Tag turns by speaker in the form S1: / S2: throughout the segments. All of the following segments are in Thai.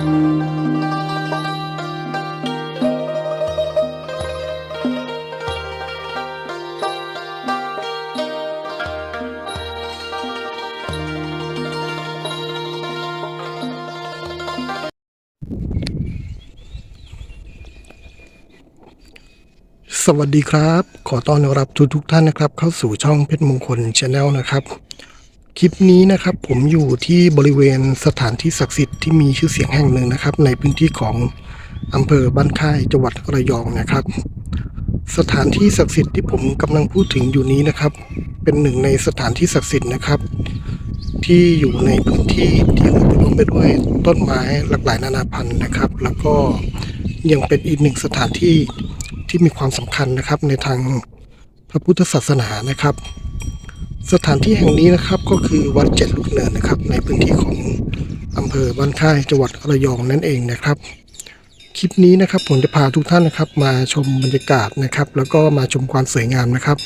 S1: สวัสดีครับ ขอต้อนรับทุกทุกท่านนะครับ เข้าสู่ช่องเพชรมงคลชาแนลนะครับ คลิปนี้นะครับผมอยู่ที่บริเวณสถานที่ศักดิ์สิทธิ์ที่มีชื่อเสียงแห่งหนึ่งนะครับ ในพื้นที่ของอำเภอบ้านค่ายจังหวัดระยองนะครับ สถานที่ศักดิ์สิทธิ์ที่ผมกำลังพูดถึงอยู่นี้นะครับ เป็นหนึ่งในสถานที่ศักดิ์สิทธิ์นะครับ ที่อยู่ในพื้นที่ที่อุดมไปด้วยต้นไม้หลากหลายนานาพันธุ์นะครับ แล้วก็ยังเป็นอีกหนึ่งสถานที่ที่มีความสำคัญนะครับในทางพระพุทธศาสนานะครับ สถานที่แห่งนี้นะครับก็คือวัดเจ็ดลูกเนินนะครับ ในพื้นที่ของอำเภอบ้านค่ายจังหวัดระยองนั่นเองนะครับ คลิปนี้นะครับผมจะพาทุกท่านนะครับ มาชมบรรยากาศนะครับ แล้วก็มาชมความสวยงามนะครับ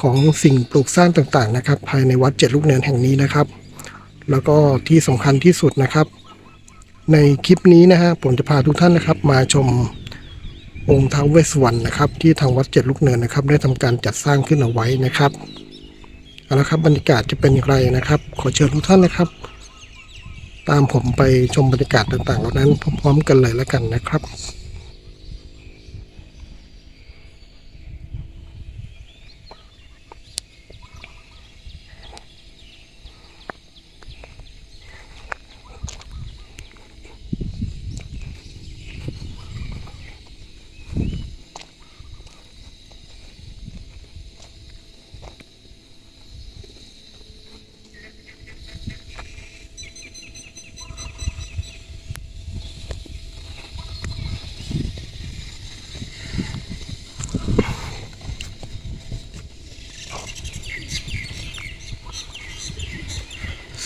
S1: ของสิ่งปลูกสร้างต่างๆนะครับ ภายในวัดเจ็ดลูกเนินแห่งนี้นะครับ แล้วก็ที่สำคัญที่สุดนะครับ ในคลิปนี้นะฮะผมจะพาทุกท่านนะครับ มาชมองค์ท้าวเวสสวรรณนะครับ ที่ทางวัดเจ็ดลูกเนินนะครับ ได้ทำการจัดสร้างขึ้นเอาไว้นะครับ เอาละครับบรรยากาศจะเป็นอย่างไรนะครับ ขอเชิญทุกท่านนะครับ ตามผมไปชมบรรยากาศต่างๆเหล่านั้นพร้อมๆกันเลยแล้วกันนะครับ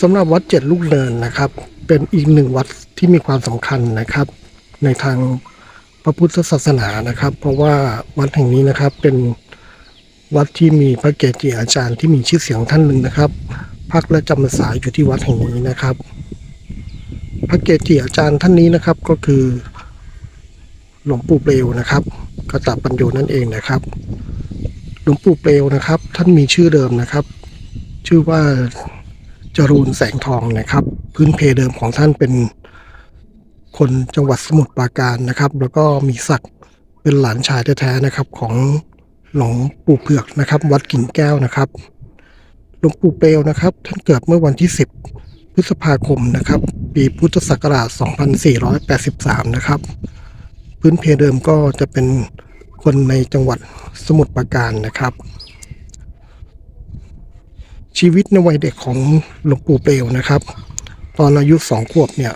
S1: สำหรับวัดเจ็ดลูกเนินนะครับ เป็นอีกหนึ่งวัดที่มีความสำคัญนะครับ ในทางพระพุทธศาสนานะครับ เพราะว่าวัดแห่งนี้นะครับเป็นวัดที่มีพระเกจิอาจารย์ที่มีชื่อเสียงท่านหนึ่งนะครับพักและจำพรรษาอยู่ที่วัดแห่งนี้นะครับ พระเกจิอาจารย์ท่านนี้นะครับก็คือหลวงปู่เปลวนะครับกตปัญโยนั่นเองนะครับ หลวงปู่เปลวนะครับ ท่านมีชื่อเดิมนะครับ ชื่อว่า จรูนแสงทองนะครับ พื้นเพเดิมของท่านเป็นคนจังหวัดสมุทรปราการนะครับ แล้วก็มีศักดิ์เป็นหลานชายแท้ๆนะครับ ของหลวงปู่เผือกนะครับ วัดกิ่งแก้วนะครับหลวงปู่เปลวนะครับ ท่านเกิดเมื่อวันที่ 10 พฤษภาคมนะครับ ปีพุทธศักราช 2483 นะครับ พื้นเพเดิมก็จะเป็นคนในจังหวัดสมุทรปราการนะครับ ชีวิตในวัยเด็กของหลวงปู่เปลวนะครับ ตอนอายุสองขวบเนี่ย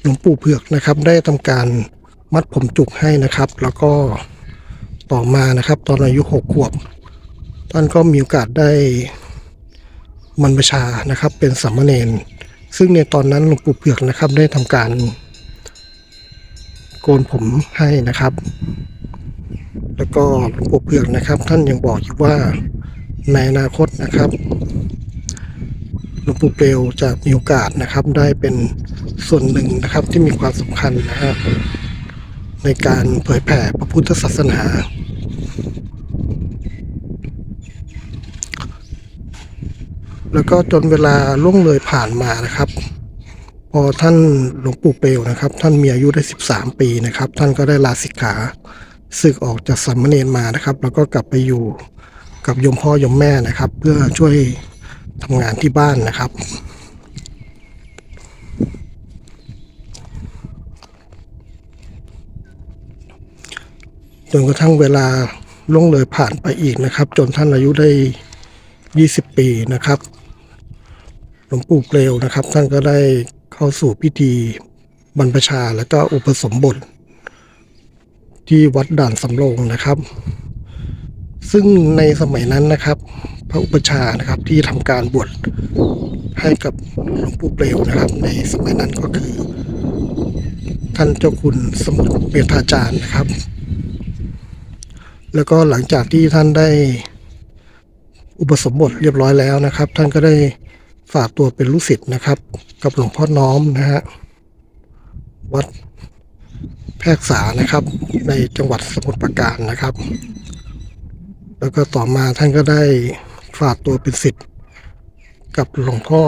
S1: หลวงปู่เผือกนะครับ ได้ทำการมัดผมจุกให้นะครับ แล้วก็ต่อมานะครับ ตอนอายุหกขวบ ท่านก็มีโอกาสได้บรรพชานะครับ เป็นสามเณรซึ่งในตอนนั้นหลวงปู่เผือกนะครับ ได้ทำการโกนผมให้นะครับ แล้วก็หลวงปู่เผือกนะครับ ท่านยังบอกอีกว่าในอนาคตนะครับหลวงปู่เปลวจะมีโอกาสนะครับได้เป็นส่วนหนึ่งนะครับที่มีความสำคัญนะฮะในการเผยแผ่พระพุทธศาสนา แล้วก็จนเวลาล่วงเลยผ่านมานะครับ พอท่านหลวงปู่เปลวนะครับ ท่านมีอายุได้ 13 ปีนะครับ ท่านก็ได้ลาสิกขา ศึกออกจากสามเณรมานะครับ แล้วก็กลับไปอยู่กับยมพ่อยมแม่นะครับ เพื่อช่วยทำงานที่บ้านนะครับจนกระทั่งเวลาล่วงเลยผ่านไปอีกนะครับ จนท่านอายุได้ 20 ปีนะครับหลวงปู่เปลวนะครับ ท่านก็ได้เข้าสู่พิธีบรรพชาและก็อุปสมบท ที่วัดด่านสำโรงนะครับ ซึ่งในสมัยนั้นนะครับ พระอุปชานะครับที่ทำการบวชให้กับหลวงปู่เปลวนะครับ ในสมัยนั้นก็คือ ท่านเจ้าคุณสมุทรเมธาจารย์นะครับ แล้วก็หลังจากที่ท่านได้อุปสมบทเรียบร้อยแล้วนะครับ ท่านก็ได้ฝากตัวเป็นลูกศิษย์นะครับ กับหลวงพ่อน้อมนะฮะวัด แพรกษานะครับ ในจังหวัดสมุทรปราการนะครับ แล้วก็ต่อมาท่านก็ได้ฝากตัวเป็นศิษย์กับหลวงพ่อ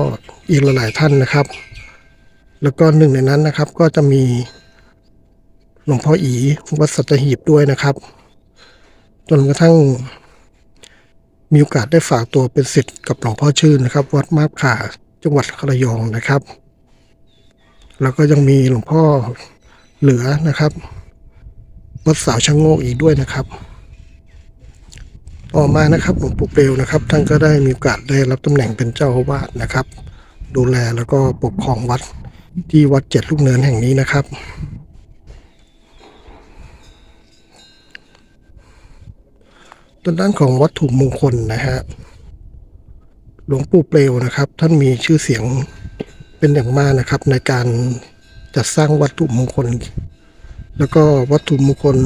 S1: อีกหลายๆท่านนะครับ แล้วก็หนึ่งในนั้นนะครับก็จะมีหลวงพ่ออีวัดสัตหีบด้วยนะครับ จนกระทั่งมีโอกาสได้ฝากตัวเป็นศิษย์กับหลวงพ่อชื่นนะครับ วัดมาบขาจังหวัดระยองนะครับ แล้วก็ยังมีหลวงพ่อ เหลือนะครับวัดสาวชะโงกอีกด้วยนะครับ ต่อมานะครับหลวงปู่เปลวนะครับ ท่านก็ได้มีโอกาสได้รับตำแหน่งเป็นเจ้าอาวาสนะครับ ดูแลแล้วก็ปกครองวัดที่วัดเจ็ดลูกเนินแห่งนี้นะครับด้านด้านของวัตถุมงคลนะฮะหลวงปู่เปลวนะครับ ท่านมีชื่อเสียงเป็นอย่างมากนะครับ ในการ จัดสร้างวัตถุมงคล แล้วก็วัตถุมงคล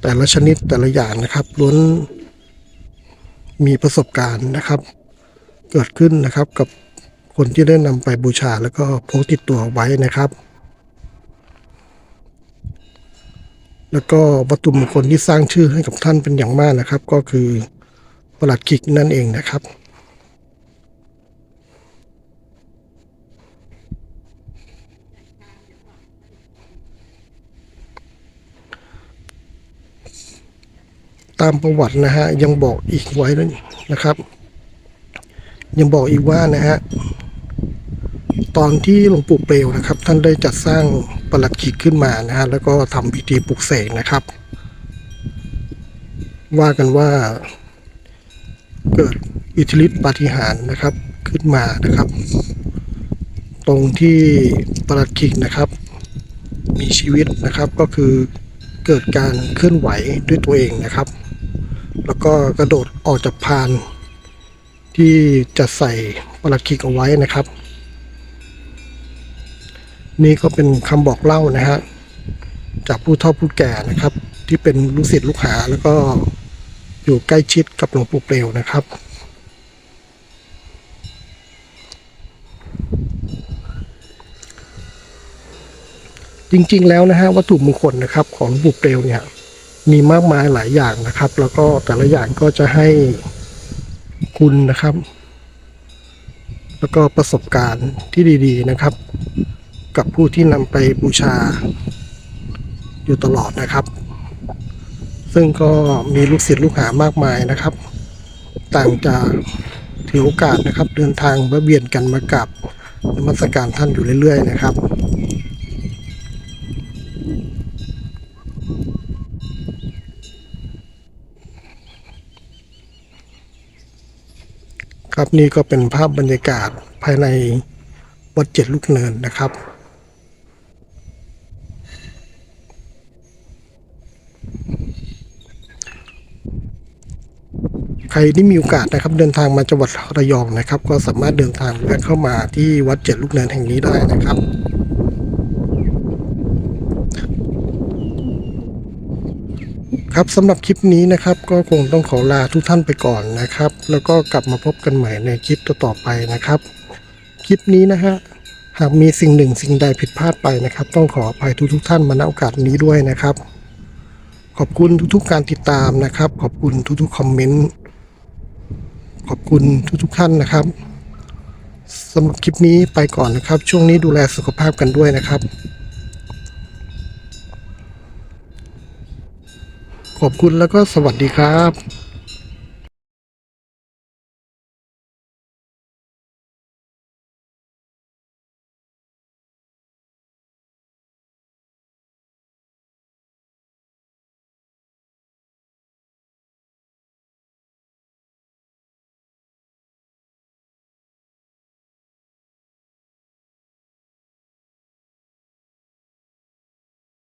S1: แต่ละชนิดแต่ละอย่างนะครับล้วนมีประสบการณ์นะครับ เกิดขึ้นนะครับกับคนที่ได้นำไปบูชาแล้วก็พกติดตัวไว้นะครับ แล้วก็วัตถุมงคลที่สร้างชื่อให้กับท่านเป็นอย่างมากนะครับ ก็คือประหลัดขิกนั่นเองนะครับ ตามประวัตินะฮะยังบอกอีกไว้ด้วยนะครับ ยังบอกอีกว่านะฮะตอนที่หลวงปู่เปลวนะครับ ท่านได้จัดสร้างประหลัดขิกขึ้นมานะฮะแล้วก็ทำพิธีปลุกเสกนะครับ ว่ากันว่าเกิดอิทธิฤทธิปาฏิหาริย์นะครับขึ้นมานะครับ ตรงที่ประหลัดขิกนะครับ มีชีวิตนะครับก็คือเกิดการเคลื่อนไหวด้วยตัวเองนะครับ แล้วก็กระโดดออกจากพาน ที่จะใส่ประหลัดขิกเอาไว้นะครับ นี่ก็เป็นคำบอกเล่านะฮะจากผู้เฒ่าผู้แก่นะครับ ที่เป็นลูกศิษย์ลูกหาแล้วก็อยู่ใกล้ชิดกับหลวงปู่เปลวนะครับจริงๆ แล้วนะฮะวัตถุมงคลนะครับของหลวงปู่เปลวเนี่ย มีมากมายหลายอย่างนะครับ แล้วก็แต่ละอย่างก็จะให้คุณนะครับ แล้วก็ประสบการณ์ที่ดีๆนะครับ กับผู้ที่นำไปบูชาอยู่ตลอดนะครับ ซึ่งก็มีลูกศิษย์ลูกหามากมายนะครับ ต่างจากถือโอกาสนะครับ เดินทางแวะเวียนกันมากราบนมัสการท่านอยู่เรื่อย ๆ นะครับ ครับ นี่ก็เป็นภาพบรรยากาศภายในวัดเจ็ดลูกเนินนะครับใครที่มีโอกาสนะครับเดินทางมาจังหวัดระยองนะครับ ก็สามารถเดินทางแวะเข้ามาที่วัดเจ็ดลูกเนินแห่งนี้ได้นะครับ ครับสำหรับคลิปนี้นะครับก็คงต้องขอลาทุกท่านไปก่อนนะครับ แล้วก็กลับมาพบกันใหม่ในคลิปต่อๆไปนะครับ คลิปนี้นะฮะหากมีสิ่งหนึ่งสิ่งใดผิดพลาดไปนะครับ ต้องขออภัยทุกๆท่านมาณโอกาสนี้ด้วยนะครับ ขอบคุณทุกๆการติดตามนะครับ ขอบคุณทุกๆคอมเมนต์ขอบคุณทุกๆท่านนะครับสำหรับคลิปนี้ไปก่อนนะครับ ช่วงนี้ดูแลสุขภาพกันด้วยนะครับ ขอบคุณแล้วก็สวัสดีครับ